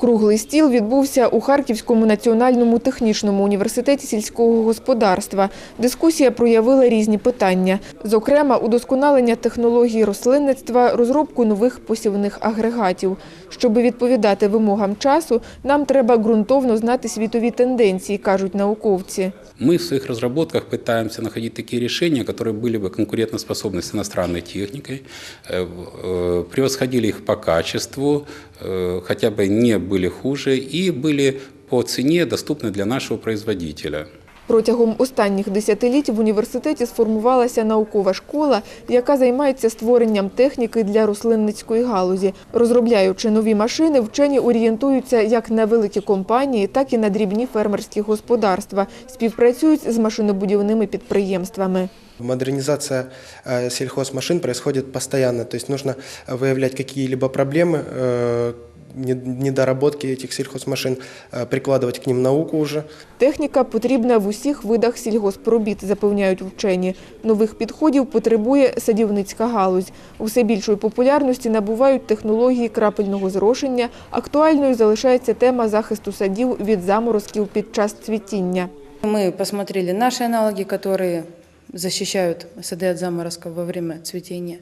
Круглий стіл відбувся у Харківському національному технічному університеті сільського господарства. Дискусія проявила різні питання, зокрема, удосконалення технологій рослинництва, розробку нових посівних агрегатів. Щоб відповідати вимогам часу, нам треба ґрунтовно знати світові тенденції, кажуть науковці. Мы в своих разработках пытаемся находить такие решения, которые были бы конкурентоспособны с иностранной техникой, э, э, превосходили их по качеству, э, хотя бы не были хуже и были по цене доступны для нашего производителя. Протягом останніх десятиліть в університеті сформувалася наукова школа, яка займається створенням техніки для рослинницької галузі. Розробляючи нові машини, вчені орієнтуються як на великі компанії, так і на дрібні фермерські господарства. Співпрацюють з машинобудівними підприємствами. Модернизация э, сельхозмашин происходит постоянно, то есть нужно выявлять какие-либо проблемы, э, не- недоработки этих сельхозмашин, э, прикладывать к ним науку уже. Техніка потрібна в усіх видах сільгоспробіт, запевняють вчені. Нових підходів потребує садівницька галузь. Усе більшої популярності набувають технології крапельного зрошення. Актуальною залишається тема захисту садів від заморозків під час цвітіння. Мы посмотрели наши аналоги, которые защищают сады от заморозков во время цветения,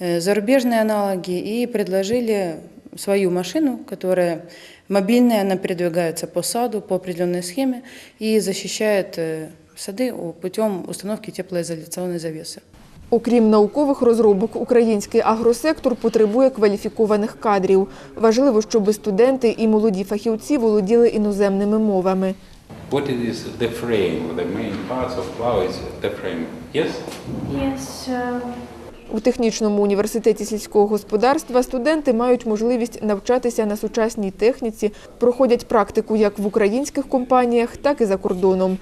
э, зарубежные аналоги и предложили свою машину, которая мобильная, она передвигается по саду по определенной схеме и защищает э, сады у- путем установки теплоизоляционной завесы. Окрім наукових розробок, український агросектор потребує кваліфікованих кадрів. Важливо, щоб студенти і молоді фахівці володіли іноземними мовами. What is the frame, the main parts of plow is the frame? Yes? Yes, uh, У технічному університеті сільського господарства студенти мають можливість навчатися на сучасній техніці, проходять практику як в українських компаніях, так і за кордоном.